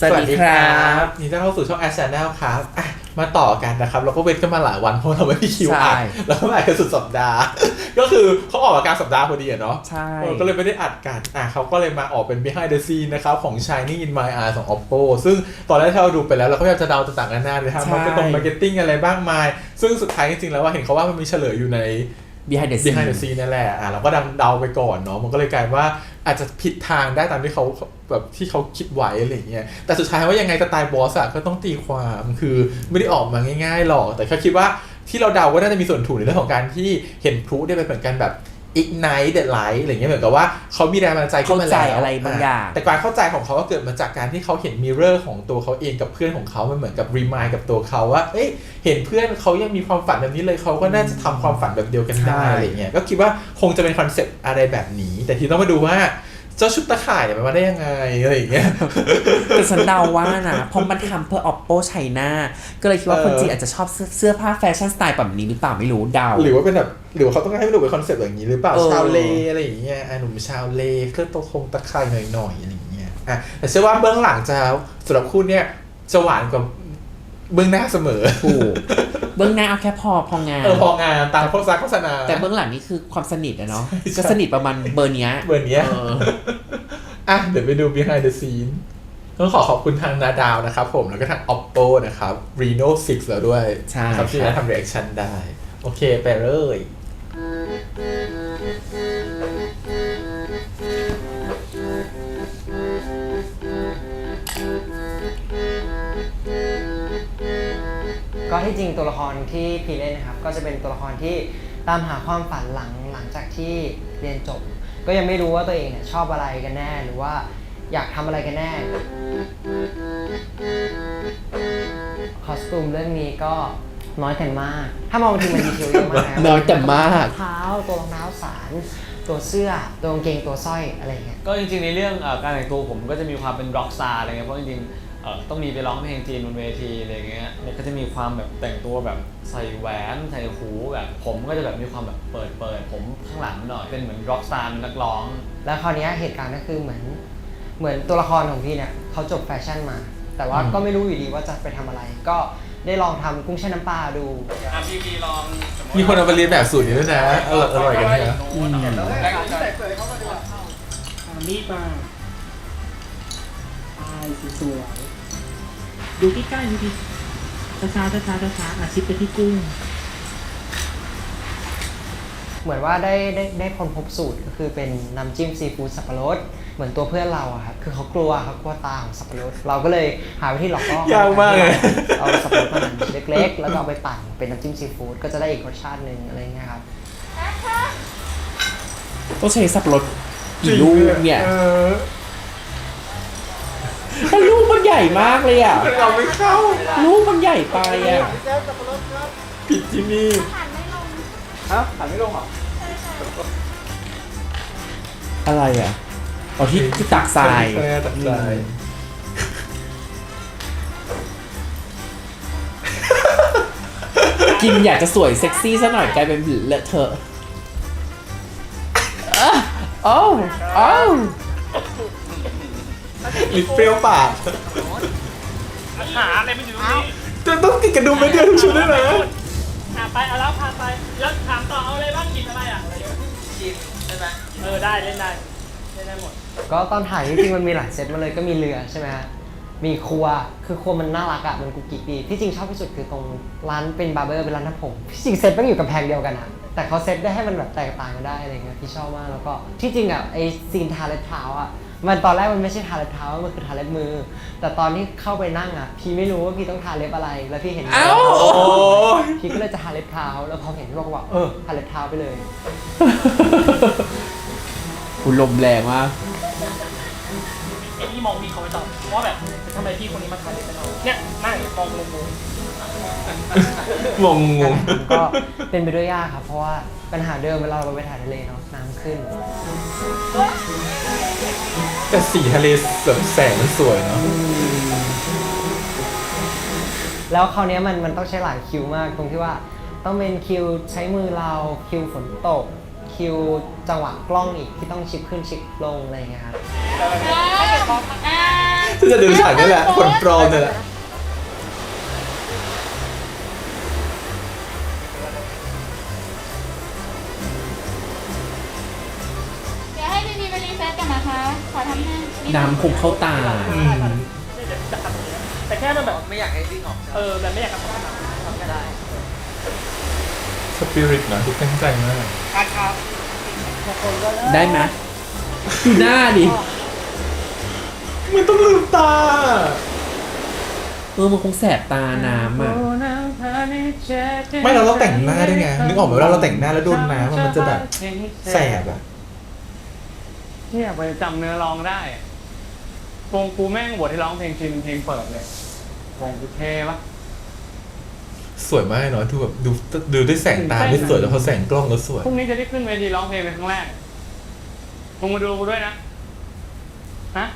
สวัสดีครับนี่จะเข้าสู่ช่อง a อ c h a n n e l ครับอะมาต่อกันนะครับ เราก็เว้นกันมาหลายวันเพราะเราไม่มีคิวใช่อัดแล้วก็มาอัดกันสุดสัปดาห์ ก็คือเขาออกอากลารสัปดาห์พอดีอะเนาะใช่ เออก็เลยไม่ได้อัดกันอะเขาก็เลยมาออกเป็น behind the scene นะครับของ Shining in My Eyes ของ Oppo ซึ่งตอนแรกที่เราดูไปแล้วเราก็พยายามจะเดาต่างๆกันานาเลยทำมาร์เก็ตตรงมาร์เก็ตติ้งอะไรบ้างมาย ซึ่งสุดท้ายจริงๆแล้วว่าเห็นเขาว่ามันมีเฉลยอยู่ใน behind the behind the scene scene นั่นแหละอะเราก็ดังเดาไปก่อนเนาะมันก็เลยกลายว่าอาจจะผิดทางได้ตามที่เขาแบบที่เขาคิดไว้อะไรอย่างเงี้ยแต่สุดท้ายว่ายังไงสไตล์บอสอะก็ต้องตีความคือไม่ได้ออกมาง่ายๆหรอก แต่แค่คิดว่าที่เราเดาก็น่าจะมีส่วนถูกในเรื่องของการที่เห็นพลุได้เป็นเหมือนกันแบบ ignite the light อะไรเงี้ยเหมือนกับว่าเขามีแรงบันดาลใจขึ้นมาแล้วเข้าใจอะไรบางอย่างแต่การเข้าใจของเขาก็เกิดมาจากการที่เขาเห็นมิเรอร์ของตัวเขาเองกับเพื่อนของเขามันเหมือนกับรีมายกับตัวเขาว่าเอ้ยเห็นเพื่อนเขายังมีความฝันแบบนี้เลยเขาก็น่าจะทำความฝันแบบเดียวกันได้ใช่อะไรเงี้ยก็คิดว่าคงจะเป็นคอนเซ็ปต์อะไรแบบนี้ แต่ทีต้องมาดูว่า เจ้าชุดตะข่ายเนี่ยมันมาได้ยังไงอะไรอย่างเงี้ยแต่ฉันเดาว่านะเพราะมันทำเพื่อ oppo China ก็เลยคิดว่าเออคนจีนอาจจะชอบเสื้อเสื้อผ้าแฟชั่นสไตล์แบบนี้หรือเปล่าไม่รู้เดา หรือว่าเป็นแบบหรือว่าเขาต้องการให้มันดูเป็นคอนเซ็ปต์อย่างนี้หรือเปล่าเออ ชาวเลอะไรอย่างเงี้ยอะหนุ่มชาวเลเครื่องตะคงตะไคร่หน่อยๆอะไรอย่างเงี้ยอะแต่เชื่อว่าเบื้องหลังจะสำหรับคู่เนี่ยจะหวานกว่า เบื้องหน้าเสมอถูกเบื้องหน้าเอาแค่พอพองานเออพองานตามโฆษณาโฆษณา แต่เบื้องหลังนี่คือความสนิทอะเนาะใช่ก็สนิทประมาณเบอร์เนี้ยเบอร์เนี้ยเอออะเดี๋ยวไปดู behind the scene ต้องขอขอบคุณทางนาดาวนะครับผมแล้วก็ทาง oppo นะครับ reno 6 แล้วด้วย ใช่ครับที่ครัจะบทำ reaction ได้ โอเค ไปเลย ก็ที่จริงตัวละครที่พีเล่นนะครับ ก็จะเป็นตัวละครที่ตามหาความฝันหลังหลังจากที่เรียนจบ ก็ยังไม่รู้ว่าตัวเองเนี่ยชอบอะไรกันแน่หรือว่าอยากทำอะไรกันแน่ คอสตูมเรื่องนี้ก็น้อยแต่มาก ถ้ามองทีมันดีเทลเยอะมากะน้อยแต่มากรองเท้าตัวรองเท้าสาร ตัวเสื้อ ตัวกางเกงตัวสร้อยอะไรอย่างเงี้ย ก็จริงๆในเรื่องเอ่อการแต่งตัวผมก็จะมีความเป็นร็อกสตาร์อะไรเงี้ยเพราะจริงๆเอ่อ ต้องมีไปร้องเพลงจีนบนเวทีอะไรเงี้ยเนี่ยก็จะมีความแบบแต่งตัวแบบใส่แหวนใส่หูแบบผมก็จะแบบมีความแบบเปิดเปิดผมข้างหลังหน่อยเป็นเหมือนร็อกสตาร์นักร้อง แล้วคราวเนี้ยเหตุการณ์ก็คือเหมือนเหมือนตัวละครของพี่เนี่ยเขาจบแฟชั่นมา แต่ว่าอืมก็ไม่รู้อยู่ดีว่าจะไปทำอะไร ก็ได้ลองทำกุ้งแช่น้ำปลาดู อะพี่พีลองมีคนเอาไปเรียนแบบสูตรนี้ด้วยนะอร่อยอร่อยกันนะอามีดมาตาย สวยๆดูใกล้ๆดูดิช้าๆช้าๆช้าๆอาชิปไปที่กุ้ง เหมือนว่าได้ได้ได้คนพบสูตรก็คือเป็นน้ำจิ้มซีฟู้ดสับปะรด เหมือนตัวเพื่อนเราอะครับคือเขากลัวเขากลัวตาของสับปะรด เราก็เลยหาวิธีหลอกล่อยากมากเลย เอาสับปะรดมาหั่นเล็ก ๆ แล้วก็เอาไปปั่นเป็นน้ำจิ้มซีฟู้ดก็จะได้อีกรสชาติหนึ่งอะไรเงี้ยครับ ต้องใช้สับปะรดกี่ลูกเนี่ยออ แต่ลูกมันใหญ่มากเลยอะ เราไม่เข้าลูกมันใหญ่ไปอะผิดที่นี่อะไรอะอ๋อที่ที่ตักทรายเออตักทราย กินอยากจะสวยเซ็กซี่ซะหน่อยกลายเป็นเลอะเทอะอะ โอ้โอ้มีเปรี้ยวปากหาอะไรไม่อยู่ตรงนี้จะต้องกินกระดุมไม่เดียวทุกชุดด้วยนะหาไปเอาแล้วพาไปแล้วถามต่อเอาอะไรบ้างกินอะไรอะอะไรกินใช่ไหมเออได้เล่นได้เล่นได้หมดก็ตอนถ่ายจริงๆมันมีหลายเซตมาเลยก็มีเรือใช่ไหมฮะมีครัวคือครัวมันน่ารักอะมันกุกกิ๊กดีที่จริงชอบที่สุดคือตรงร้านเป็นบาร์เบอร์เป็นร้านทำผมที่จริงเซตมันอยู่กับแพงเดียวกันอะแต่เขาเซตได้ให้มันแบบแตกต่างกันได้อะไรเงี้ยพี่ชอบมากแล้วก็ที่จริงอะไอซีนทาเล็บเท้าอะ มันตอนแรกมันไม่ใช่ทาเล็บเท้ามันคือทาเล็บมือ แต่ตอนที่เข้าไปนั่งอะพี่ไม่รู้ว่าพี่ต้องทาเล็บอะไร แล้วพี่เห็นเอ้าโอ้ยพี่ก็เลยจะทาเล็บเท้า แล้วพอเห็นพี่บอกว่า เออทาเล็บเท้าไปเลย คุณลมแรงมากไอ้นี่มองพี่เขาไว้ต่อว่าแบบทำไมพี่คนนี้มาถ่ายเล่นกันเราเนี่ยนั่งมองลงงงงงง ก็เป็นไปด้วยยากครับ เพราะว่า ปัญหาเดิมเวลาเราไปถ่ายทะเลเนาะน้ำขึ้น แต่สีทะเลแบบแสงมันสวยเนาะแล้วคราวเนี้ยมันมันต้องใช้หลายคิวมากตรงที่ว่า ต้องเป็นคิวใช้มือเราคิวฝนตก คิวจังหวะกล้องอีกที่ต้องชิปขึ้นชิปลงอะไรอย่างเงี้ยครับซึ่งจะดูฉากนี่แหละผลปลอมนี่แหละ นะคะขอทำหน้าน้ำคุกเข้าตา อืมเนี่ยจะจะทำอย่างเงี้ยแต่แค่มันแบบไม่อยากให้วิ่งออกเออแบบไม่อยากกระทำทำก็ได้สปิริตนะที่ตั้งใจมาก ครับได้ไหมดูหน้าดิมันต้องลืมตา เออมันคงแสบตาน้ำอะ ไม่เราเราแต่งหน้าด้วยไงนึกออกไหมว่าเราแต่งหน้าแล้วโดนน้ำอะมันจะแบบแสบอะ เนี่ยไปจำเนื้อร้องได้วงกูแม่งบทที่ร้องเพลงชินเพลงเปิดเลยวงกูเท่ปะสวยมากเนาะดูแบบดูดูด้วยแสงตาด้วยสวยแล้วพอแสงกล้องแล้วสวยพรุ่งนี้จะได้ขึ้นเวทีร้องเพลงเป็นครั้งแรกมึงมาดูกูด้วยนะฮะ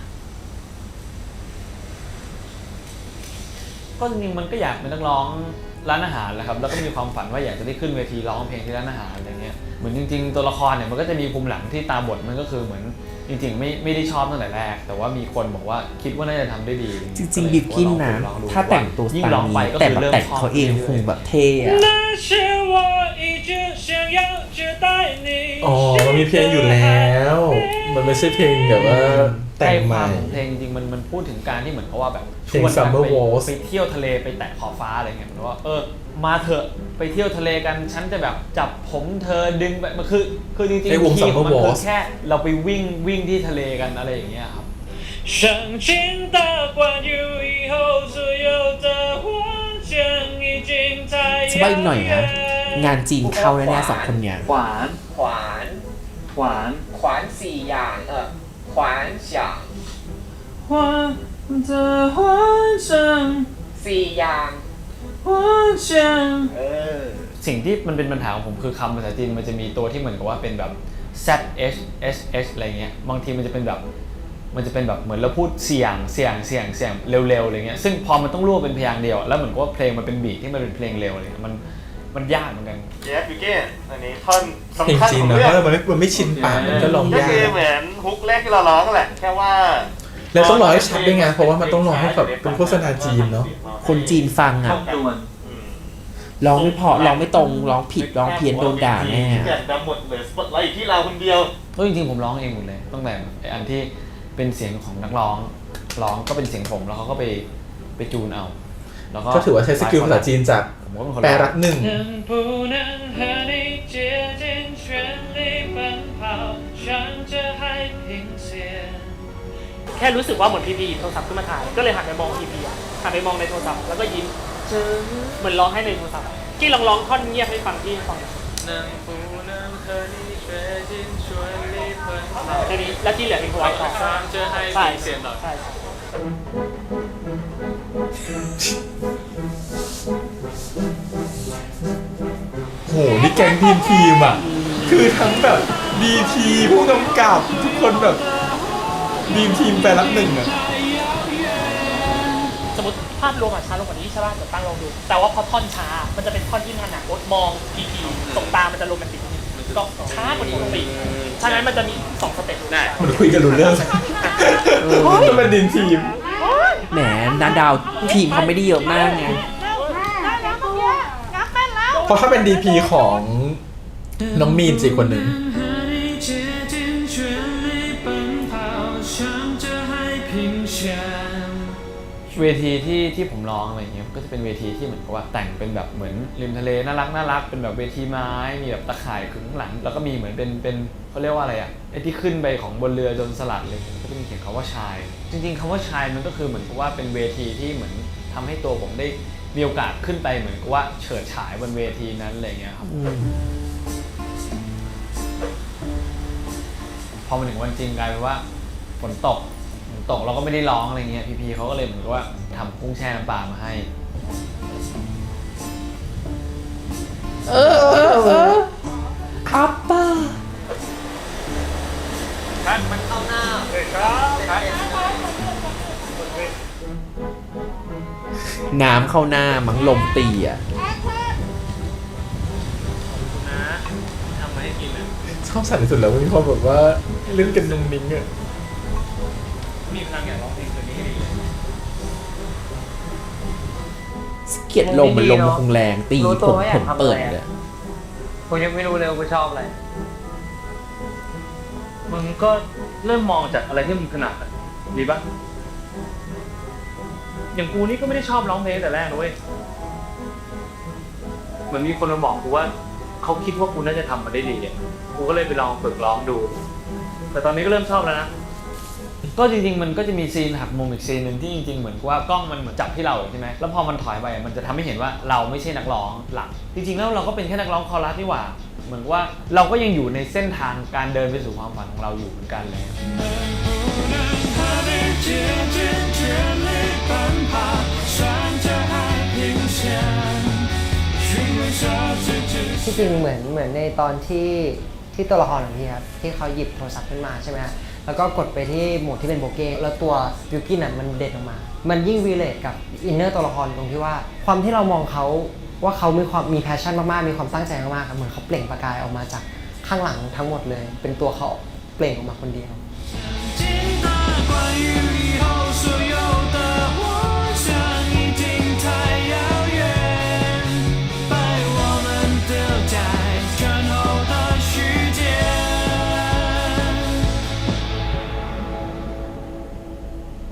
ก็จริงๆมันก็อยากเป็นนักร้องร้านอาหารแหละครับ แล้วก็มีความฝันว่าอยากจะได้ขึ้นเวทีร้องเพลงที่ร้านอาหารอะไรเงี้ย เหมือนจริง ๆ ตัวละครเนี่ยมันก็จะมีภูมิหลังที่ตามบทมันก็คือเหมือนจริง ๆ ไม่ไม่ได้ชอบตั้งแต่แรก แต่ว่ามีคนบอกว่าคิดว่าน่าจะทำได้ดี จริงๆบิวกินนะ ลองดู ถ้าแต่งตัวส ยิ่ง ไต ร้อง ล์ ไป นี้ ก็ แต่ คือ แบบ เริ่ม แต่ง ชอบ เขาเองคงแบบเท่อะ 那是我一直想要知道你 อ๋อ มันมีเพลงอยู่แล้ว มันไม่ใช่เพลงแบบว่า แต่ ใจ ง ค ให วา ม่ มของเพลงจริงๆมันมันพูดถึงการที่เหมือนกับว่าแบบ เพลง ชวนกัน Summer ไป Waltz ไปเที่ยวทะเลไปแตะขอบฟ้าอะไรเงี้ยเหมือนว่าเออมาเถอะไปเที่ยวทะเลกันฉันจะแบบจับผมเธอดึงไปมันคือคือจริง ไอ้วง ๆคีย์ของมัน Summer คือ Waltz แค่เราไปวิ่งวิ่งที่ทะเลกันอะไรอย่างเงี้ยครับ 想见到关于以后所有的幻想已经太 ใช่ป่ะอีกหน่อยนะ งานจีนเข้าแน่ๆสองคนเนี้ย ขวาน ขวาน ขวาน ขวานสี่อย่างเออ ขวานฉาง ขวานจะ幻想 สี่อย่าง 幻想 เออ สิ่งที่มันเป็นปัญหาของผมคือคำภาษาจีนมันจะมีตัวที่เหมือนกับว่าเป็นแบบ z h s h อะไรเงี้ยบางทีมันจะเป็นแบบมันจะเป็นแบบเหมือนเราพูดเสียงเสียงเสียงเสียงเร็วๆอะไรเงี้ยซึ่งพอมันต้องรวบเป็นพยางค์เดียว แล้วเหมือนกับว่าเพลงมันเป็นบีทที่มันเป็นเพลงเร็วอะไรเงี้ยมัน มันยากเหมือนกันเจฟบิเก้อันนี้ท่อนเพลงสำคัญจีนของเนอะเรื่เพองราะมันไม่มันไม่ชินปากมันก็ร้องก็ยากคือเหมือนฮุกแรกที่เราร้องนั่นแหละ แค่ว่าแล้วต้องร้องให้ชัดด้วยไงเพราะว่ามันต้องร้องให้แบบเป็นโฆษณาจีนเนาะคนจีนฟังอะอืมร้องไม่เพอร้องไม่ตรงร้องผิดร้องเพี้ยนโดนด่าแน่ทุกอย่างดำหมดเลยสปอตไลท์อยู่ที่เราคนเดียวก็จริงๆผมร้องเองหมดเลยตั้งแต่ไอ้อันที่เป็นเสียงของนักร้องร้องก็เป็นเสียงผมแล้วเขาก็ไปไปจูนเอา แล้วก็ ก็ถือว่าใช้สกิลภาษาจีนจาก ผมก็เป็นคน แปล ร้อง รักหนึ่ง 能不能和你竭尽全力奔跑，向着海平线？แค่รู้สึกว่าเหมือนพีพีหยิบโทรศัพท์ขึ้นมาถ่าย ก็เลยหันไปมองพีพีอะหันไปมองในโทรศัพท์แล้วก็ยิ้มเหมือนร้องให้ในโทรศัพท์อะกี้ลองร้องท่อนเงียบให้ฟังที่ฟังหน่อย 能不能和你决尽全力奔跑 แค่นี้แล้วที่เหลือเป็นหัวต่อ 向着海 ใช่ 平线的 ใช่ โห นี่แก๊งทีมทีมอะ คือทั้งแบบดีทีผู้กำกับทุกคนแบบดีมทีมแปลรักหนึ่งอะ สมมติภาพรวมอะช้าลงกว่านี้ใช่ป่ะเดี๋ยวตั้งลองดู แต่ว่าพอท่อนช้า มันจะเป็นท่อนที่มันหนักโอ๊ตมองพีพีสบตามันจะโรแมนติกนิดนึงก็ช้ากว่านี้ลงไปอีกฉะนั้นมันจะมีสองสเต็ปได้ มันคุยกันรู้เรื่องต้องเป็นดีมทีม แหมนาดาวทีมเขาไม่ได้เยอะมากไงเพราะถ้าเป็นดีพีของน้องมีนจีคนหนึ่ง เวทีที่ที่ผมร้องอะไรเงี้ยก็จะเป็นเวทีที่เหมือนกับว่าแต่งเป็นแบบเหมือนริมทะเลน่ารักน่ารักเป็นแบบเวทีไม้มีแบบตะข่ายขึงข้างหลัง แล้วก็มีเหมือนเป็นเป็นเขาเรียกว่าอะไรอะไอ้ที่ขึ้นไปของบนเรือจนสลัดเลยก็จะมีเขียนคำว่าชาย จริง ๆคำว่าชายมันก็คือเหมือนกับว่าเป็นเวทีที่เหมือนทำให้ตัวผมได้มีโอกาสขึ้นไปเหมือนกับว่าเฉิดฉายบนเวทีนั้นอะไรเงี้ยครับพอมาถึงวันจริงกลายเป็นว่าฝนตกฝน ตกเราก็ไม่ได้ร้องอะไรเงี้ยพีพีเขาก็เลยเหมือนกับว่าทำกุ้งแช่น้ำปลามาให้ เออเออเอออัปป้าน้ำเข้าหน้ามังลมตีอะทำมาให้กินเลยชอบสันที่สุดแล้วมีความแบบว่าเล่นกันนุ่งนิ้งอะ มีพลังอยากร้องเพลงตัวนี้เลยกียดลมมันลมมันคงแรง ตีผมผมเปิดเลยผมยังไม่รู้เลยว่าชอบอะไร มึงก็เริ่มมองจากอะไรที่มึงถนัดอะดีปะอย่างกูนี่ก็ไม่ได้ชอบร้องเพลงแต่แรกนะเว้ยเหมือนมีคนมาบอกกูว่าเขาคิดว่ากูน่าจะทำมาได้ดีอะกูก็เลยไปลองฝึกร้องดู แต่ตอนนี้ก็เริ่มชอบแล้วนะ ก็จริงๆ มันก็จะมีซีนหักมุมอีกซีนหนึ่งที่จริงๆ เหมือนว่ากล้องมันเหมือนจับที่เราใช่ไหมแล้วพอมันถอยไปมันจะทำให้เห็นว่าเราไม่ใช่นักร้องหลัก จริงๆ แล้วเราก็เป็นแค่นักร้องคอรัสนี่หว่า เหมือนว่าเราก็ยังอยู่ในเส้นทางการเดินไปสู่ความฝันของเราอยู่เหมือนกันเลยที่จริงเหมือนเหมือนในตอนที่ที่ตัวละครของพี่ครับที่เขาหยิบโทรศัพท์ขึ้นมาใช่ไหมฮะ แล้วก็กดไปที่โหมดที่เป็นโบเก้แล้วตัวบิวกินอะมันเด่นออกมา มันยิ่งวีเลตกับอินเนอร์ตัวละครตรงที่ว่า ความที่เรามองเขาว่าเขามีความมีแพชชั่นมากๆ มีความตั้งใจมากๆเหมือนเขาเปล่งประกายออกมาจากข้างหลังทั้งหมดเลย เป็นตัวเขาเปล่งออกมาคนเดียว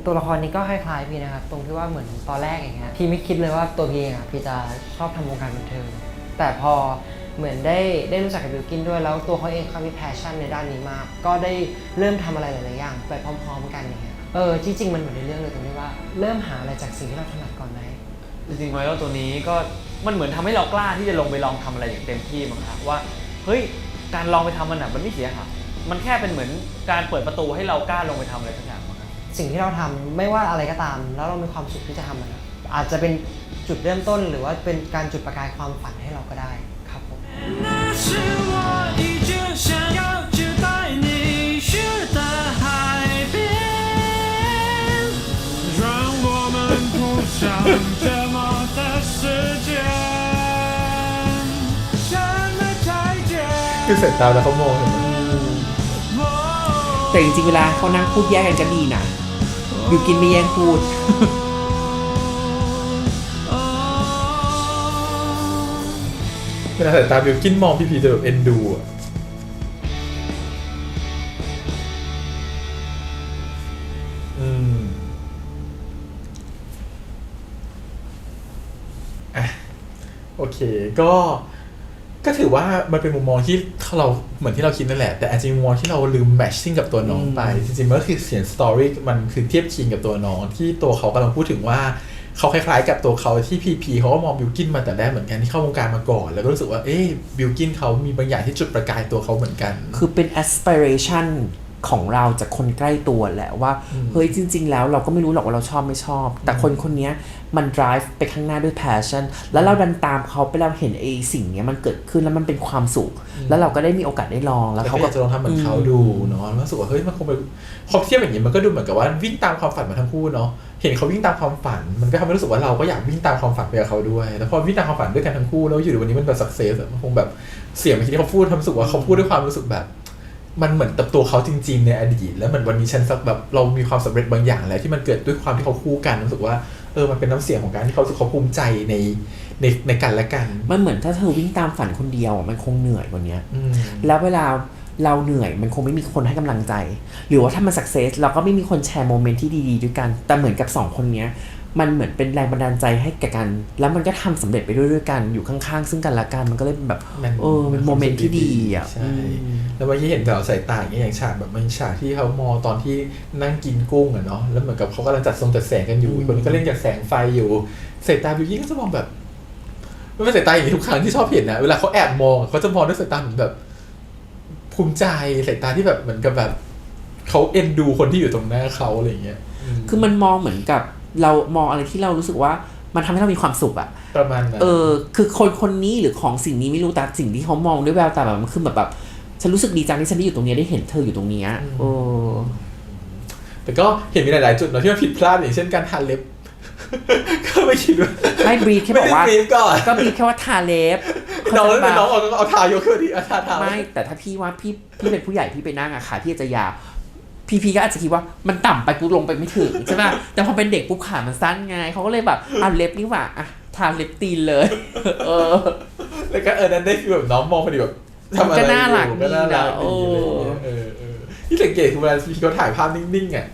ตัวละครนี้ก็คล้ายๆพี่นะครับ ตรงที่ว่าเหมือนตอนแรกอย่างเงี้ยพี่ไม่คิดเลยว่าตัวพี่เองอะพี่จะชอบทำวงการบันเทิงแต่พอเหมือนได้ได้รู้จักกับบิวกินด้วย แล้วตัวเขาเองเขามีแพชชั่นในด้านนี้มาก ก็ได้เริ่มทำอะไรหลายๆอย่าง ไปพร้อมๆ กันอย่างเงี้ยเออที่จริงมันเหมือนในเรื่องเลยตรงที่ว่าเริ่มหาอะไรจากสิ่งที่เราถนัดก่อนไหม จริงๆไวรัลตัวนี้ก็มันเหมือนทำให้เรากล้าที่จะลงไปลองทำอะไรอย่างเต็มที่มั้งครับว่าเฮ้ยการลองไปทำมันอะมันไม่เสียหายมันแค่เป็นเหมือนการเปิดประตูให้เรากล้าลงไปทำอะไรสักอย่าง สิ่งที่เราทำไม่ว่าอะไรก็ตาม แล้วเรามีความสุขที่จะทำมันอะอาจจะเป็นจุดเริ่มต้น หรือว่าเป็นการจุดประกายความฝันให้เราก็ได้ครับผมคือเสร็จตาแล้วเขามองเห็นไหม แต่จริงๆเวลาเขานั่งพูดแยกกันก็ดีนะ บิวกินไม่แย่งพูด เวลาสายตาบิวกินมองพี่พีจะแบบเอ็นดูอะอืมอะโอเค ก็ ก็ถือว่ามันเป็นมุมมองที่เราเหมือนที่เราคิดนั่นแหละ แต่อาจจะมีมุมมองที่เราลืมแมทชิ่งกับตัวน้องไป จริงๆมันก็คือเสียงสตอรี่มันคือเทียบเคียงกับตัวน้อง ที่ตัวเขากำลังพูดถึงว่าเขาคล้ายๆ กับตัวเขาที่พีพีเขาก็มองบิวกินมาแต่แรกเหมือนกันที่เข้าวงการมาก่อน แล้วก็รู้สึกว่าเอ๊ะบิวกินเขามีบางอย่างที่จุดประกายตัวเขาเหมือนกัน คือเป็น aspiration ของเราจากคนใกล้ตัวแหละว่าอืมเฮ้ยจริง ๆ แล้วเราก็ไม่รู้หรอกว่าเราชอบไม่ชอบ แต่คนคนเนี้ยมัน drive ไปข้างหน้าด้วย passion แล้วเราดันตามเขาไปเราเห็นไอ้สิ่งเนี้ยมันเกิดขึ้นแล้วมันเป็นความสุข แล้วเราก็ได้มีโอกาสได้ลองแล้วแล้วเขาเขาก็ก็จะลองทำเหมือนเขาดูเนาะแล้วรู้สึกว่าเฮ้ยมันคงเป็นพอเทียบอย่างนี้มันก็ดูเหมือนกับว่าวิ่งตามความฝันมาทั้งคู่เนาะเห็นเขาวิ่งตามความฝัน มันก็ทำให้รู้สึกว่าเราก็อยากวิ่งตามความฝันไปกับเขาด้วย แล้วพอวิ่งตามความฝันด้วยกันทั้งคู่แล้วอยู่ในวันนี้มันแบบสักเซสมันคงแบบเสียงเมื่อกี้ที่เขาพูดทำให้รู้สึกว่าเขาพูดด้วยความรู้สึกแบบ มันเหมือนกับตัวเขาจริง ๆ ในอดีต แล้วเหมือนวันนี้ฉันสักแบบเรามีความสำเร็จบางอย่างแล้วที่มันเกิดด้วยความที่เขาคู่กันรู้สึกว่าเออมันเป็นน้ำเสียงของการที่เขารู้สึกเขาภูมิใจในในในกันและกัน มันเหมือนถ้าเธอวิ่งตามฝันคนเดียวมันคงเหนื่อยกว่าเนี้ยอืมแล้วเวลาเราเหนื่อยมันคงไม่มีคนให้กำลังใจ หรือว่าถ้ามันสักเซสเราก็ไม่มีคนแชร์โมเมนต์ที่ดีๆด้วยกัน แต่เหมือนกับสองคนเนี้ย มันเหมือนเป็นแรงบันดาลใจให้แก่กัน แล้วมันก็ทำสำเร็จไปด้วยด้วยกันอยู่ข้างๆ ซึ่งกันและกันมันก็เลยเป็นแบบมันเออเป็นโมเมนต์ที่ดีอะใช่อืมแล้วเมื่อกี้เห็นแต่สายตาอย่างเงี้ยอย่างฉากแบบมันฉากที่เขามองตอนที่นั่งกินกุ้งอะเนาะแล้วเหมือนกับเขากำลังจัดทรงจัดแสงกันอยู่อีกคนนึงก็เล่นจากแสงไฟอยู่สายตาบิวกี้ก็จะมองแบบไม่เป็นสายตาอย่างนี้ทุกครั้งที่ชอบเห็นนะเวลาเขาแอบมองเขาจะมองด้วยสายตาเหมือนแบบ ภูมิใจสายตาที่แบบเหมือนกับแบบเขาเอ็นดูคนที่อยู่ตรงหน้าเขาอะไรอย่างเงี้ย คือมันมองเหมือนกับ เรามองอะไรที่เรารู้สึกว่ามันทำให้เรามีความสุขอะประมาณนั้นเออ คือคนคนนี้หรือของสิ่งนี้ไม่รู้แต่สิ่งที่เขามองด้วยแววตาแบบมันคือแบบแบบฉันรู้สึกดีจังที่ฉันได้อยู่ตรงเนี้ยได้เห็นเธออยู่ตรงเนี้ยเออแต่ก็เห็นมีหลาย ๆ จุดเนาะที่มันผิดพลาดอย่างเช่นการทาเล็บก็ไม่คิดว่าไม่บรีฟแค่บอกว่าไม่ได้บรีฟก่อนก็บรีฟแค่ว่าทาเล็บน้องเข้าใจเป็นปะน้องเอาเอาทายกขึ้นดิเอาทาทาไม่แต่ถ้าพี่ว่าพี่พี่เป็นผู้ใหญ่พี่ไปนั่งอะขาพี่อาจจะยาว พี่พีก็อาจจะคิดว่ามันต่ำไปกูลงไปไม่ถึงใช่ไหมแต่พอเป็นเด็กปุ๊บขามันสั้นไงเขาก็เลยแบบเอาเล็บนี่หว่าอะทาลิปตีนเลย เออ แล้วก็เออนั้นได้คือแบบน้องมองพอดีแบบทำอะไรก็น่ารักอยู่ก็น่ารักดีดีนะอะไรอย่างเงี้ยเออเออที่สังเกตคือเวลาที่เขาถ่ายภาพนิ่งๆอะ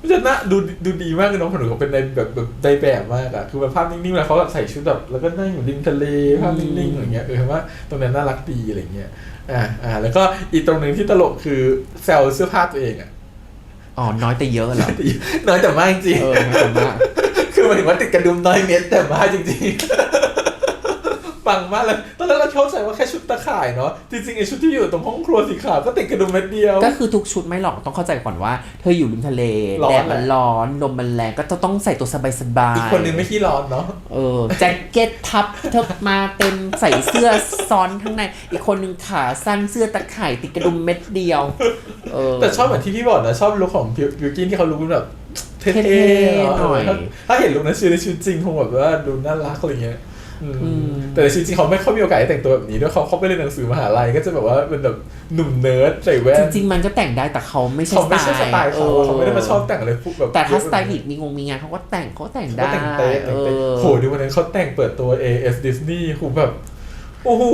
มันจะน่าดูดูดีมากเลยน้องคนหนึ่งเขาเป็นในแบบแบบในแบบมากอะคือแบบภาพนิ่งๆแล้วเขาแบบใส่ชุดแบบแล้วก็นั่งอยู่ริมทะเลภาพนิ่งๆอย่างเงี้ยเออว่าตรงนั้นน่ารักดีอะไรเงี้ยอ่าอ่าแล้วก็อีกตรงหนึ่งที่ตลกคือแซวเสื้อผ้าตัวเองอะ อ๋อ น้อยแต่เยอะเหรอ น้อยแต่มากจริง เออน้อยแต่มาก คือหมายถึงว่าติดกระดุมน้อยเม็ดแต่มากจริงๆ ปังมากเลย ตอนแรกเราเข้าใจว่าแค่ชุดตะข่ายเนาะ จริงๆไอชุดที่อยู่ตรงห้องครัวสีขาวก็ติดกระดุมเม็ดเดียว ก็คือทุกชุดไม่หรอกต้องเข้าใจก่อนว่า เธออยู่ริมทะเลร้อนแดดมันแหละ ร้อนลมมันแรงก็ต้องใส่ตัวสบายๆอีกคนนึงไม่ขี้ร้อนเนาะ เออแจ็คเก็ตทับเธอมาเต็มใส่เสื้อซ้อนข้างใน อีกคนนึงขาสั้นเสื้อตะข่ายติดกระดุมเม็ดเดียว เออ แต่ชอบเหมือนที่พี่บอกนะ ชอบลุคของบิวบิวกินที่เขาลุคแบบเท่เท่ๆๆหน่อยถ้าถ้าเห็นลุคนั้นชื่อในชีวิตจริงคงแบบว่าดูน่ารักอะไรเงี้ยอืมอืม แต่ในชีวิตจริงเขาไม่ค่อยมีโอกาสได้แต่งตัวแบบนี้ด้วยเขาเขาไปเรียนหนังสือมหาลัยก็จะแบบว่าเป็นแบบหนุ่มเนิร์ดใส่แว่จนริงๆมันก็แต่งได้แต่เขาไม่ใช่เขาไม่ใช่สไตล์เขาออเขาไม่ได้มาชอบแต่งอะไรพวกแบบแต่ถ้าสไตลิสต์มีงงมีงานเขาก็แต่งเขาก็แต่งเขาได้แต่งเป๊ะเอแต่งเป๊ะอโหดูวันนั้นเขาแต่งเปิดตัว AS Disney หูแบบโอ้โห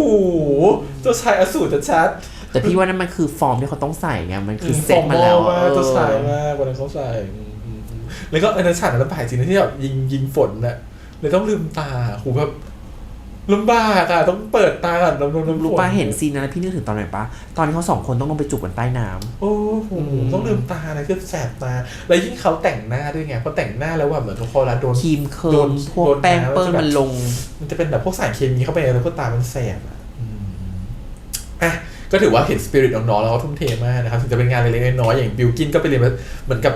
เจ้าชายอสูรชัดแต่พี่ว่านั่นมันคือฟอร์มที่เขาต้องใส่ไงมันๆคือเซ็ตมาแล้วฟอร์มอลมากเออเจ้าชายมากวันนั้นเขาใส่อืมอืมอืมแล้วก็อันนั้นฉากนั้นลำบากจริงนะที่แบบยิงยิงฝนน่ะเลยต้องลืมตาหูแบบ ลำบากอะต้องเปิดตาก่อนน้ำน้ำน้ำรู้ฝนป่ะเห็นซีนนั้นแล้วพี่นึกถึงตอนไหนปะตอนที่เขาสองคนต้องลงไปจูบกันใต้น้ำ โอ้โหต้องลืมตานะคือแสบตา แล้วยิ่งเขาแต่งหน้าด้วยไงพอแต่งหน้าแล้วว่าเหมือนทุกคนละโดน ครีมเคิโดร์นมพวกโดนแป้งน้ำเปิ้ลแล้วจะแบบ มันลง มันจะเป็นแบบพวกสารเคมีเข้าไปแล้วก็ตามันแสบอะอืมอะก็ถือว่าเห็นสปิริตน้องๆแล้วเขาทุ่มเทมากนะครับถึงจะเป็นงานเล็กๆน้อยๆอย่างบิวกินก็ไปเรียนเหมือนกับ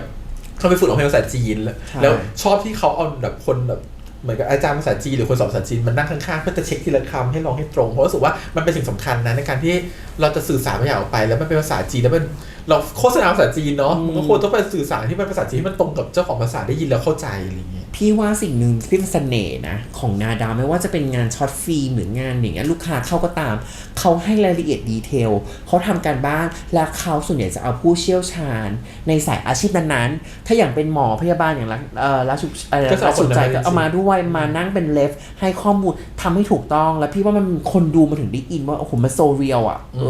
เขาไปฝึกร้องเพลงภาษาจีนแล้วใช่ แล้วชอบที่เขาเอาแบบคนแบบ เหมือนกับอาจารย์ภาษาจีนหรือคนสอนภาษาจีนมันนั่งข้างๆเพื่อจะเช็คทีละคำให้ลองให้ตรงเพราะรู้สึกว่ามันเป็นสิ่งสำคัญนะในการที่ เราจะสื่อสารบางอย่างออกไป แล้วมันเป็นภาษาจีนแล้วมันเราโฆษณาภาษาจีนเนาะมันก็ควรต้องไปสื่อสารที่เป็นภาษาจีนที่มันตรงกับเจ้าของภาษาได้ยินแล้วเข้าใจอะไรอย่างเงี้ยพี่ว่าสิ่งหนึ่งที่เป็นเสน่ห์นะ ของนาดาวไม่ว่าจะเป็นงานช็อตฟิล์มหรืองานอย่างเงี้ยลูกค้าเข้าก็ตาม เขาให้รายละเอียดดีเทลเขาทำการบ้านและเขาส่วนใหญ่จะเอาผู้เชี่ยวชาญ ในสายอาชีพนั้นๆ ถ้าอย่างเป็นหมอพยาบาลอย่างรัเอ่อราชุเอ่อก็จะราเอาคนชุใจนั้นก็จริงๆเอามาด้วยมานั่งเป็นเลฟให้ข้อมูลทำให้ถูกต้อง แล้วพี่ว่ามันคนดูมาถึงได้อินว่าโอ้โหมันโซเรียลอะเอออืม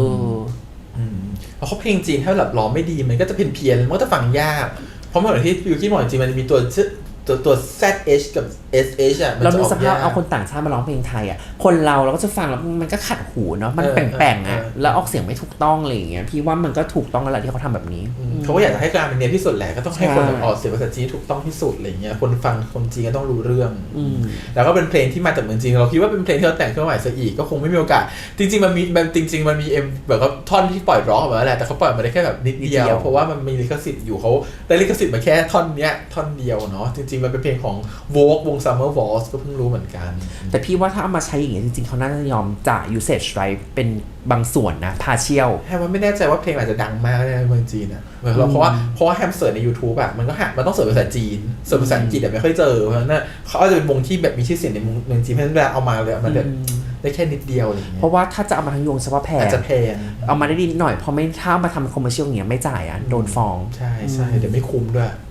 เพราะเขาเพลงจีนถ้าแบบร้องไม่ดีมันก็จะเพี้ยนเพียนๆมันก็จะฟังยาก เพราะเหมือนที่บิวกี้บอกจริงมันจะมีตัวชื่อ ตัวตัว ZH กับ SH อะมันเราจะดูออกสภาพยาก เอาคนต่างชาติมาร้องเพลงไทยอะ คนเราเราก็จะฟังแล้วมันก็ขัดหูเนาะ มันเออแปลงๆอะ เออ แล้วออกเสียงไม่ถูกต้องอะไรอย่างเงี้ย พี่ว่ามันก็ถูกต้องแล้วแหละที่เขาทำแบบนี้ อืมเขาก็อยากจะให้การเป็นเนียนที่สุดแหละก็ต้องให้ใช่คนแบบออกเสียงภาษาจีนถูกต้องที่สุดอะไรเงี้ยคนฟังคนจีนก็ต้องรู้เรื่อง อืม แล้วก็เป็นเพลงที่มาจากเมืองจีนเราคิดว่าเป็นเพลงที่เราแต่งขึ้นมาใหม่ซะอีกก็คงไม่มีโอกาส จริงๆมันมีมันจริง ๆ มันมีเอ็มแบบว่าท่อนที่ปล่อยร้องออกมาแล้วแหละแต่เขาปล่อยมาได้แค่แบบนิดนิดเดียวเดียวเพราะว่ามันมีลิขสิทธิ์อยู่เขาได้ลิขสิทธิ์มาแค่ท่อนเนี้ยท่อนเดียวเนาะจริงๆ มันเป็นเพลงของโวกวง Summer Waltz ก็เพิ่งรู้เหมือนกัน แต่พี่ว่าถ้าเอามาใช้อย่างเงี้ยจริงๆ เขาน่าจะยอมจ่าย usage right เป็นบางส่วนนะ partial แฮมว่าไม่แน่ใจว่าเพลงอาจจะดังมากในเมืองจีนอะเหมือนเราเพราะว่าเพราะว่าแฮมเสิร์ชใน YouTube อะมันก็หามันต้องเสิร์ชภาษาจีนเสิร์ชภาษาอังกฤษอะไม่ค่อยเจอ เพราะฉะนั้นเขาอาจจะเป็นวงที่แบบมีชื่อเสียงในเมืองจีนเพราะฉะนั้นเวลาเอามาเลยมันแบบอืมได้แค่นิดเดียวอะไรอย่างเงี้เพยราะว่าถ้าจะเอามาทั้งยวงเฉพาะแพอาจงจะแพงเอามาได้ดีหน่อยเพราะไม่ถ้าเอามาทำเป็น commercial อย่างเงี้ยไม่จ่ายอะโดนฟ้องใช่ใช่เดี๋ยวไม่คุ้มด้วยอืม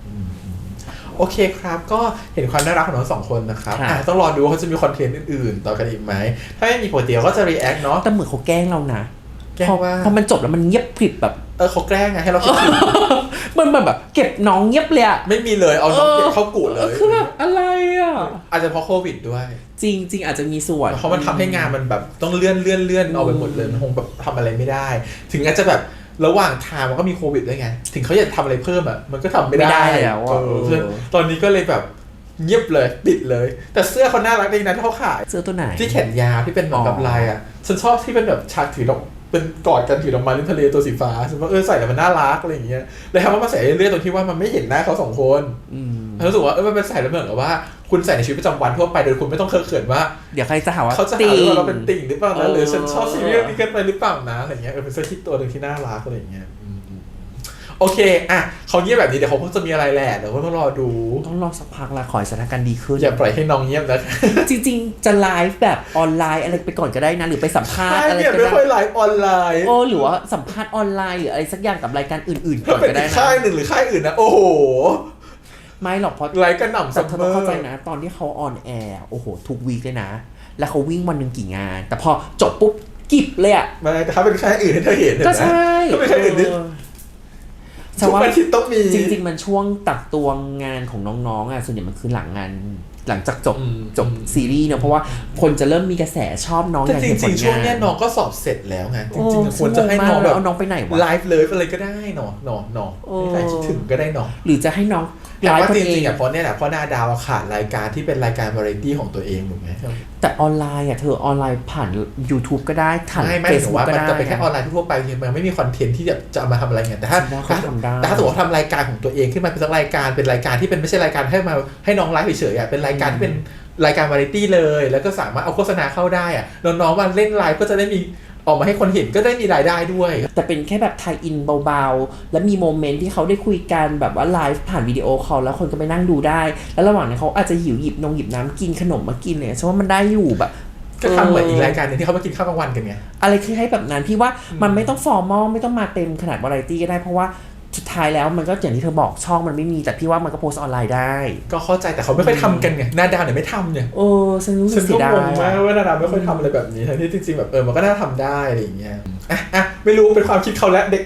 โอเคครับ ก็เห็นความน่ารักของน้องสองคนนะครับครับอะต้องรอดูว่าเขาจะมีคอนเทนต์อื่นๆ ต่อกันอีกไหม ถ้าไม่มีปกติเราก็จะ react เนาะ แต่เหมือนเขาแกล้งเรานะแกล้งพอว่าพอมันจบแล้วมันเงียบกริบแบบ เออเขาแกล้งไงให้เราคิดถึงมันแบบแบบ เก็บน้องเงียบเลยอะไม่มีเลยเอาน้องเก็บเข้ากูดเลย คือแบบอะไรอะอาจจะเพราะโควิดด้วย จริงจริง ๆ อาจจะมีส่วน เพราะมันทำให้งานมันแบบต้องเลื่อนเลื่อนเลื่อนเอาไปหมดเลยมันคงแบบทำอะไรไม่ได้ ถึงอาจจะแบบ ระหว่างทางมันก็มีโควิดด้วยไง ถึงเขาอยากทำอะไรเพิ่มอะมันก็ทำไม่ได้ไม่ได้แล้วอะเออเออเพราะฉะนั้นตอนนี้ก็เลยแบบเงียบเลยปิดเลย แต่เสื้อเขาน่ารักดีนะที่เขาขาย เสื้อตัวไหน ที่แขนยาวที่เป็นเหมือนกับอ๋อลายอะฉันชอบที่เป็นแบบฉากถือดอก เป็นกอดกันถือดอกไม้ริมทะเลตัวสีฟ้าฉันว่าเออใส่แล้วมันน่ารักอะไรอย่างเงี้ยเลยทำว่ามาใส่เรื่อยๆตรงที่ว่ามันไม่เห็นหน้าเขาสองคนอืมรู้สึกว่าเออมันเป็นใส่แล้วเหมือนกับว่า คุณใส่ในชีวิตประจำวันทั่วไปโดยคุณไม่ต้องเคอะเขินว่า เดี๋ยวใครจะหาว่าเขาจะติหาว่าเราเป็นติ่งหรือเปล่านะหรือฉันชอบเออซีรีส์นี้เกินไปหรือเปล่านะอะไรเงี้ยเออเป็นเสื้อที่ตัวหนึ่งที่น่ารักอะไรเงี้ยอืมอืม โอเค อะเขาเงียบแบบนี้เดี๋ยวเขาคงจะมีอะไรแหละเดี๋ยวก็ต้องรอดู ต้องรอสักพักละขอให้สถานการณ์ดีขึ้น อย่าปล่อยให้น้องเงียบนะจริง ๆ จะไลฟ์แบบออนไลน์อะไรไปก่อนก็ได้นะ หรือไปสัมภาษณ์ใช่อะไรเนี่ยก็ไม่ได้ค่อยไลฟ์ออนไลน์โอ้หรือว่าสัมภาษณ์ออนไลน์หรืออะไรสักอย่างกับรายการอื่นๆก่ถ้าอนเป็นก็ได้อีกนะค่ายหนึ่งหรือค่ายอื่นนะ โอ้โหไม่หรอกเพราะไลฟ์กระหน่ำแต่ซัมเธอเมต้อองเข้าใจร์นะ ตอนที่เขาออนแอร์โอ้โหทุกวีคเลยนะ แล้วเขาวิ่งวันหนึ่งกี่งาน แต่พอจบปุ๊บกิบเลยอะไมาแต่ถ้าเป็นแค่อื่นให้เธอเห็นเห็นก็ไหมใช่ถ้าเป็นแค่อื่นนี่เออ ทุกอาทิตย์ต้องมี จริง ๆ มันช่วงตักตวงงานของน้องๆอะส่วนใหญ่มันคือหลังงานหลังจากจบอืมจบซีรีส์เนอะเพราะว่าคนจะเริ่มมีกระแสชอบน้องอแต่ยากจเห็นผริงลๆช่วงงานเนี้ยน้องก็สอบเสร็จแล้วไงจริงๆอะโอ้ควรจะให้น้องแบบเอาน้องไปไหนวะไลฟ์เลิฟอะไรก็ได้เนาะเนาะเนาะโอ้ไม่ใครคิดถึงก็ได้เนาะหรือจะให้น้องแต่ไลฟ์ว่าตัวจเอริงงๆอะเพราะเนี่ยแหละเพราะหน้าดาวอะขาดรายการที่เป็นรายการวาไรตี้ของตัวเองถูกไหม แต่ออนไลน์อะเธอออนไลน์ผ่าน YouTube ก็ได้ผ่านไม่ไม่เฟถืซอบุ๊กว่าก็มันได้จะเป็นแค่ออนไลน์ทั่วไปเนี่ยมันไม่มีคอนเทนต์ที่จะจะเอามาทำอะไรเงี้ยแต่ถ้าฉันว่าเขาทำได้ แต่ถ้าสมมติว่าทำรายการของตัวเองขึ้นมาเป็นสักรายการเป็นรายการที่เป็นไม่ใช่รายการให้มาให้น้องไลฟ์เฉยๆอะเป็นรายการที่เป็นรายการวาไรตี้เลย แล้วก็สามารถเอาโฆษณาเข้าได้อะน้องๆมาเล่นไลฟ์ก็จะได้มี ออกมาให้คนเห็นก็ได้มีรายได้ด้วย แต่เป็นแค่แบบไทยอินเบาๆ แล้วมีโมเมนต์ที่เขาได้คุยกันแบบว่าไลฟ์ผ่านวิดีโอคอลแล้วคนก็ไปนั่งดูได้ แล้วระหว่างนั้นเขาอาจจะหิวหยิบนงหยิบน้ำกินขนมมากินเลยฉันว่ามันได้อยู่แบบก็ทำเหมือนอีกรายการหนึงที่เขามากินข้าวกลางวันกันไง อะไรคือให้แบบนั้นพี่ว่ามันไม่ต้องฟอร์มอลไม่ต้องมาเต็มขนาดวาไรตี้ก็ได้เพราะว่าสุด ท้ายแล้วมันก็อย่างที่เธอบอกช่องมันไม่มีแต่พี่ว่ามันก็โพสต์ออนไลน์ได้ ก็เข้าใจแต่เขาไม่ค่อยทำกันไงหน้าดาวเนี่ยไม่ทำเนี่ยโอ้ฉันรู้สึฉักนเสีก็ยดางงมากยว่านาดาวไม่ค่อยทำอะไรแบบนี้ทั้งที่จริงๆแบบเออมันก็น่าทำได้อะไรอย่างเงี้ยอะอะ ไม่รู้เป็นความคิดเขาแล้วเด็ก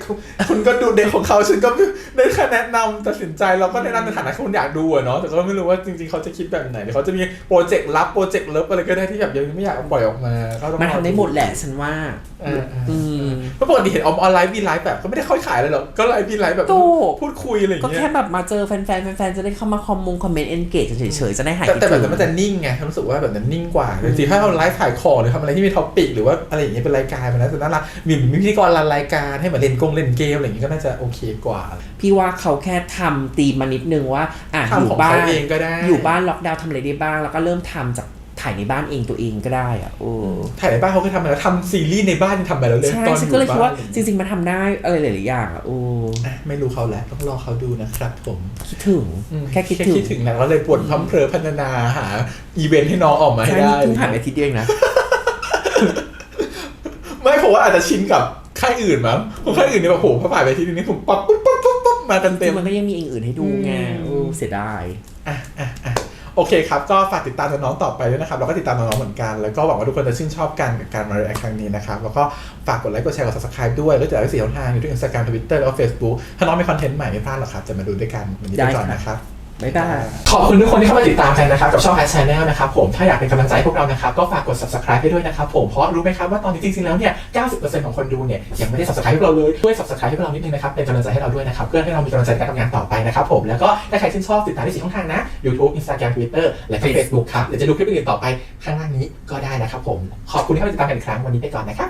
คุณก็ดูเด็กของเขาฉันก็ได้แค่แนะนำตัดสินใจเราก็แนะนำในฐานะที่คุณอยากดูอะเนาะแต่ก็ไม่รู้ว่าจริงๆเขาจะคิดแบบไหนเดี๋ยวเขาจะมีโปรเจกต์ลับโปรเจกต์เลิฟอะไรก็ได้ที่แบบยังไม่อยากเอาปล่อยออกมาก็ต้องมันทำได้หมดแหละฉันว่าเออเอออืมเพราะปกติเห็นออนไลน์มีไลฟ์แบบก็ไม่ได้ค่อยขายเลยหรอกก็ไลฟ์มีไลฟ์แบบถูกพูดคุยอะไรอย่างก็เงี้ยแค่แบบมาเจอแฟนๆแฟนๆจะได้เข้ามาคอมมงคอมเมนต์เอนเกจเฉยๆจะได้หายแต่คิดแต่แบบถึนั้นงมันจะนิ่งไงรู้สึกว่าแบบนั้นนิ่งกว่าจริงๆถ้าเราไลฟ์ขายของหรือทำอะไรที่มีท็อปิกหรือว่าอะไรอย่างเงี้ยเป็นรายการมันน่าจะน่ารักมีมีพิธีกรรันรายการให้มาเล่นกงเล่นเกมอะไรอย่างเงี้ยก็น่าจะโอเคกว่า พี่ว่าเขาแค่ทำตีมมานิดนึงว่าอะอทำยู่ของบ้าเขานเองก็ได้อยู่บ้านล็อกดาวน์ทำอะไรได้บ้าง แล้วก็เริ่มทำจากถ่ายในบ้านเองตัวเองก็ได้อะโอ้ถ่ายในบ้านเขาเคยทำมาแล้วทำซีรีส์ในบ้านยังทำไปแล้วเลยใช่ตอนฉันอก็เลยยู่คิดบ้าว่านจริงๆมันทำได้อะไรหลายๆอย่างอะโอ้อะไม่รู้เขาแล้วต้องรอเขาดูนะครับผมคิดถึงแค่คิดถึงคิดถึงแล้วก็เลยปวดพัมเพลอพัฒนาหาอีเวนต์ให้น้องออกมาให้ใช่ได้นี่เพิ่งผ่านไปอาทิตย์เดียวเองนะไม่เพราะว่าอาจจะชินกับ ค่ายอื่นมั้งเพราะค่ายอื่นเนี่ยแบบโหพอผ่านไปทีนี้ผมปั๊บปุ๊บปั๊บปุ๊บปุ๊บมาเต็มจเต็ริมงๆมันก็ยังมีอย่างอื่นให้ดูไงโอ้เสียดายอะอะอะโอเคครับ ก็ฝากติดตามน้องๆต่อไปด้วยนะครับเราก็ติดตามน้องๆเหมือนกัน แล้วก็หวังว่าทุกคนจะชื่นชอบกันกับการมาเรียนครั้งนี้นะครับ แล้วก็ฝากกดไลค์ กดแชร์ กด subscribe ด้วย แล้วจะได้สี่ช่องทางอยู่ที่ Instagram Twitter แล้วก็ Facebook ถ้าน้องมีคอนเทนต์ใหม่ไม่พลาดหรอกครับ จะมาดูด้วยกันวันนี้ไปก่อนนะครับ บ๊ายบายขอบคุณทุกคนที่เข้ามาติดตามกันนะครับ กับช่อง a d Channel นะครับผมถ้าอยากเป็นกำลังใจให้พวกเรานะครับ ก็ฝากกด subscribe ให้ด้วยนะครับผมเพราะรู้ไหมครับว่าตอนนี้จริงๆแล้วเนี่ย 90%ของคนดูเนี่ย ยังไม่ได้ subscribe ให้พวกเราเลยช่วย subscribe ให้พวกเรานิดนึงนะครับเป็นกำลังใจให้เราด้วยนะครับเพื่อให้เรามีกำลังใจในการทำงานต่อไปนะครับผมแล้วก็ถ้าใครชื่นชอบติดตามได้สี่ช่องทางนะ YouTube Instagram Twitter และก็ Facebook ครับเดี๋ยวจะดูคลิปอื่นๆต่อไปข้างล่างนี้ก็ได้นะครับผมขอบคุณที่เข้ามาติดตามกันอีกครั้งวันนี้ไปก่อนนะครับ